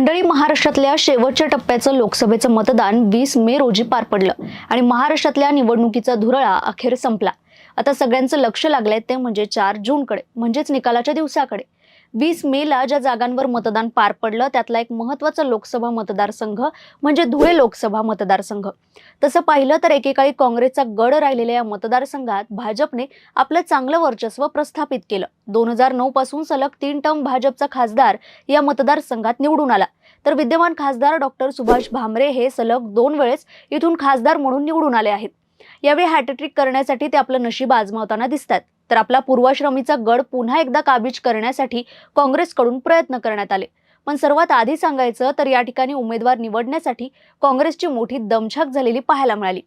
मंडळी महाराष्ट्रातल्या शेवटच्या टप्प्याचं लोकसभेचं मतदान वीस मे रोजी पार पडलं आणि महाराष्ट्रातल्या निवडणुकीचा धुरळा अखेर संपला. आता सगळ्यांचं लक्ष लागलंय ते म्हणजे चार जूनकडे म्हणजेच निकालाच्या दिवसाकडे. वीस मेला ज्या जागांवर मतदान पार पडलं त्यातला एक महत्त्वाचा लोकसभा मतदारसंघ म्हणजे धुळे लोकसभा मतदारसंघ. तसं पाहिलं तर एकेकाळी काँग्रेसचा गड राहिलेल्या या मतदारसंघात भाजपने आपलं चांगलं वर्चस्व प्रस्थापित केलं. दोन हजार नऊ पासून सलग तीन टर्म भाजपचा खासदार या मतदारसंघात निवडून आला. तर विद्यमान खासदार डॉक्टर सुभाष भामरे हे सलग दोन वेळेस इथून खासदार म्हणून निवडून आले आहेत. यावेळी हॅटट्रिक करण्यासाठी ते आपलं नशीब आजमावताना दिसतात तर आपला पूर्वाश्रमीचा गड पुन्हा एकदा काबीज करण्यासाठी काँग्रेसकडून प्रयत्न करण्यात आले. पण सर्वात आधी सांगायचं तर या ठिकाणी उमेदवार निवडण्यासाठी काँग्रेसची मोठी दमछाक झालेली पाहायला मिळाली.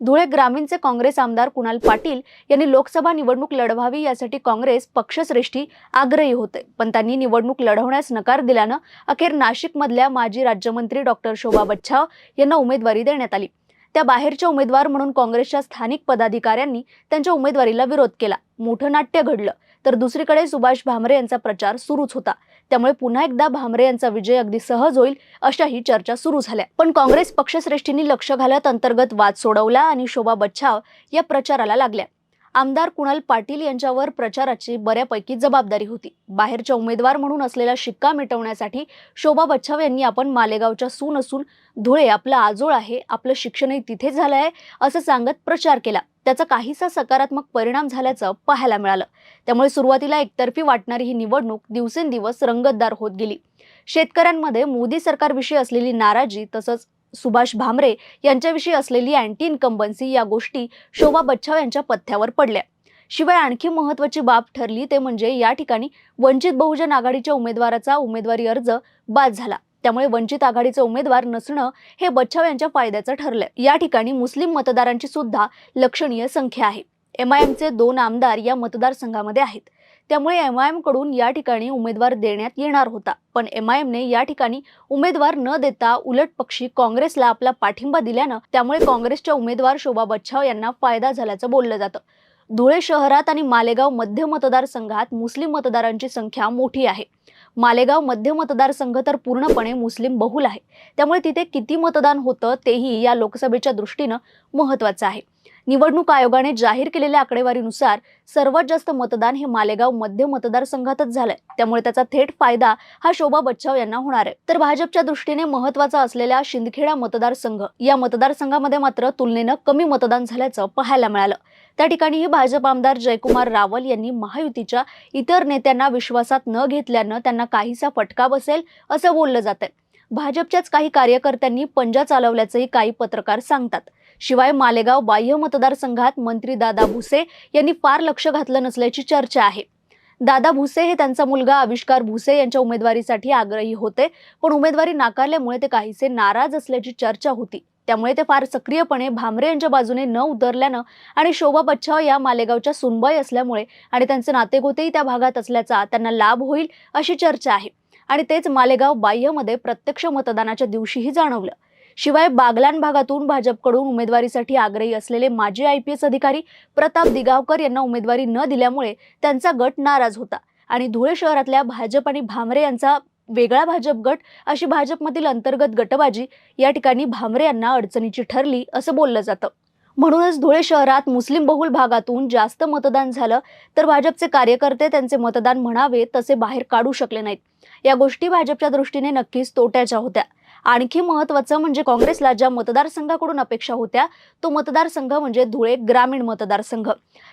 धुळे ग्रामीणचे काँग्रेस आमदार कुणाल पाटील यांनी लोकसभा निवडणूक लढवावी यासाठी काँग्रेस पक्षश्रेष्ठी आग्रही होते. पण त्यांनी निवडणूक लढवण्यास नकार दिल्यानं अखेर नाशिकमधल्या माजी राज्यमंत्री डॉक्टर शोभा बच्छाव यांना उमेदवारी देण्यात आली. त्या बाहेरच्या उमेदवार म्हणून काँग्रेसच्या स्थानिक पदाधिकाऱ्यांनी त्यांच्या उमेदवारीला विरोध केला. मोठं नाट्य घडलं. तर दुसरीकडे सुभाष भामरे यांचा प्रचार सुरूच होता. त्यामुळे पुन्हा एकदा भामरे यांचा विजय अगदी सहज होईल अशाही चर्चा सुरू झाल्या. पण काँग्रेस पक्षश्रेष्ठींनी लक्ष घालत अंतर्गत वाद सोडवला आणि शोभा बच्छाव या प्रचाराला लागल्या. आमदार कुणाल पाटील यांच्यावर प्रचाराची बऱ्यापैकी जबाबदारी होती. बाहेरच्या उमेदवार म्हणून असलेला शिक्का मिटवण्यासाठी शोभा बच्छाव यांनी आपण मालेगावच्या सून असून धुळे आपलं आजोळ आहे आपलं शिक्षणही तिथे झालं आहे असं सांगत प्रचार केला. त्याचा काहीसा सकारात्मक परिणाम झाल्याचं पाहायला मिळालं. त्यामुळे सुरुवातीला एकतर्फी वाटणारी ही निवडणूक दिवसेंदिवस रंगतदार होत गेली. शेतकऱ्यांमध्ये मोदी सरकारविषयी असलेली नाराजी तसंच सुभाष भामरे यांच्याविषयी असलेली अँटी इन्कम्बन्सी या गोष्टी शोभा बच्छाव यांच्या पथ्यावर पडल्या. शिवाय आणखी महत्वाची बाब ठरली ते म्हणजे या ठिकाणी वंचित बहुजन आघाडीच्या उमेदवाराचा उमेदवारी अर्ज बाद झाला. त्यामुळे वंचित आघाडीचे उमेदवार नसणं हे बच्छाव यांच्या फायद्याचं ठरलंय या ठिकाणी मुस्लिम मतदारांची सुद्धा लक्षणीय संख्या आहे. एम आय एमचे दोन आमदार या मतदारसंघामध्ये आहेत. त्यामुळे एम आयकडून या ठिकाणी उमेदवार देण्यात येणार होता. पण एम आय एमने या ठिकाणी उमेदवार न देता उलट पक्षी काँग्रेसला आपला पाठिंबा दिल्यानं त्यामुळे काँग्रेसच्या उमेदवार शोभा बच्छाव यांना फायदा झाल्याचं बोललं जातं. धुळे शहरात आणि मालेगाव मध्य मतदारसंघात मुस्लिम मतदारांची संख्या मोठी आहे. मालेगाव मध्य मतदारसंघ तर पूर्णपणे मुस्लिम बहुल आहे. त्यामुळे तिथे किती मतदान होतं तेही या लोकसभेच्या दृष्टीनं महत्वाचं आहे. निवडणूक आयोगाने जाहीर केलेल्या आकडेवारीनुसार सर्वात जास्त मतदान हे मालेगाव मध्य मतदारसंघातच झालंय. त्यामुळे त्याचा थेट फायदा हा शोभा बच्चाव यांना होणार आहे. तर भाजपच्या दृष्टीने महत्त्वाचा असलेल्या शिंदखेडा मतदारसंघ या मतदारसंघामध्ये मात्र तुलनेनं कमी मतदान झाल्याचं पाहायला मिळालं. त्या ठिकाणीही भाजप आमदार जयकुमार रावल यांनी महायुतीच्या इतर नेत्यांना विश्वासात न घेतल्यानं त्यांना काहीसा फटका बसेल असं बोललं जातंय. भाजपच्याच काही कार्यकर्त्यांनी पंजा चालवल्याचंही काही पत्रकार सांगतात. शिवाय मालेगाव बाह्य मतदारसंघात मंत्री दादा भुसे यांनी फार लक्ष घातलं नसल्याची चर्चा आहे. दादा भुसे हे त्यांचा मुलगा आविष्कार भुसे यांच्या उमेदवारीसाठी आग्रही होते पण उमेदवारी नाकारल्यामुळे ते काहीसे नाराज असल्याची चर्चा होती. त्यामुळे ते फार सक्रियपणे भामरे यांच्या बाजूने न उतरल्यानं आणि शोभा बच्छाव या मालेगावच्या सुनबाई असल्यामुळे आणि त्यांचे नातेगोतेही त्या भागात असल्याचा त्यांना लाभ होईल अशी चर्चा आहे. आणि तेच मालेगाव बाह्यमध्ये प्रत्यक्ष मतदानाच्या दिवशीही जाणवलं. शिवाय बागलान भागातून भाजपकडून उमेदवारीसाठी आग्रही असलेले माजी आय पी एस अधिकारी प्रताप दिगावकर यांना उमेदवारी न दिल्यामुळे त्यांचा गट नाराज होता. आणि धुळे शहरातल्या भाजप आणि भामरे यांचा वेगळा भाजप गट अशी भाजपमधील अंतर्गत गटबाजी या ठिकाणी भामरे यांना अडचणीची ठरली असं बोललं जातं. म्हणूनच धुळे शहरात मुस्लिम बहुल भागातून जास्त मतदान झालं तर भाजपचे कार्यकर्ते त्यांचे मतदान म्हणावे तसे बाहेर काढू शकले नाहीत. या गोष्टी भाजपच्या दृष्टीने नक्कीच तोट्याच्या होत्या. आणखी महत्वाचं म्हणजे काँग्रेसला ज्या मतदारसंघाकडून अपेक्षा होत्या तो मतदारसंघ म्हणजे धुळे ग्रामीण मतदारसंघ.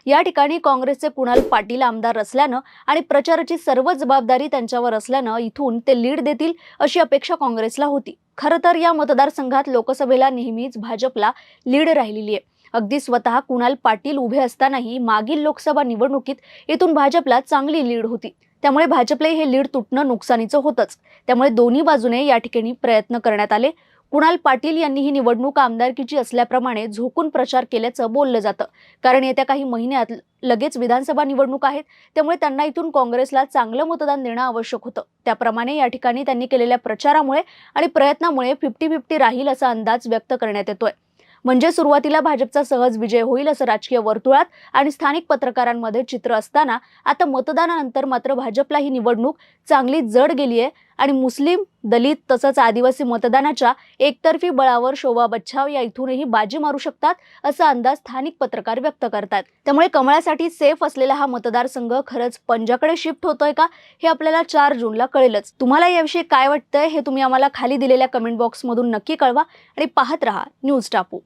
या ठिकाणी काँग्रेसचे कुणाल पाटील आमदार असल्यानं आणि प्रचाराची सर्व जबाबदारी त्यांच्यावर असल्यानं इथून ते लीड देतील अशी अपेक्षा काँग्रेसला होती. खरं तर या मतदारसंघात लोकसभेला नेहमीच भाजपला लीड राहिलेली आहे. अगदी स्वतः कुणाल पाटील उभे असतानाही मागील लोकसभा निवडणुकीत इथून भाजपला चांगली लीड होती. त्यामुळे भाजपला हे लीड तुटणं नुकसानीचं होतंच. त्यामुळे दोन्ही बाजूने या ठिकाणी प्रयत्न करण्यात आले. कुणाल पाटील यांनी ही निवडणूक आमदारकीची असल्याप्रमाणे झोकून प्रचार केल्याचं बोललं जातं. कारण येत्या काही महिन्यात लगेच विधानसभा निवडणूक आहेत. त्यामुळे त्यांना इथून काँग्रेसला चांगलं मतदान देणं आवश्यक होतं. त्याप्रमाणे या ठिकाणी त्यांनी केलेल्या प्रचारामुळे आणि प्रयत्नामुळे फिफ्टी फिफ्टी राहील असा अंदाज व्यक्त करण्यात येतोय. म्हणजे सुरुवातीला भाजपचा सहज विजय होईल असं राजकीय वर्तुळात आणि स्थानिक पत्रकारांमध्ये चित्र असताना आता मतदानानंतर मात्र भाजपला ही निवडणूक चांगली जड गेली आहे आणि मुस्लिम दलित तसंच आदिवासी मतदानाच्या एकतर्फी बळावर शोभा बच्छाव या इथूनही बाजी मारू शकतात असा अंदाज स्थानिक पत्रकार व्यक्त करतात. त्यामुळे कमळासाठी सेफ असलेला हा मतदारसंघ खरंच पंजाकडे शिफ्ट होतोय का हे आपल्याला चार जूनला कळेलच. तुम्हाला याविषयी काय वाटतंय हे तुम्ही आम्हाला खाली दिलेल्या कमेंट बॉक्समधून नक्की कळवा आणि पाहत रहा न्यूज टापू.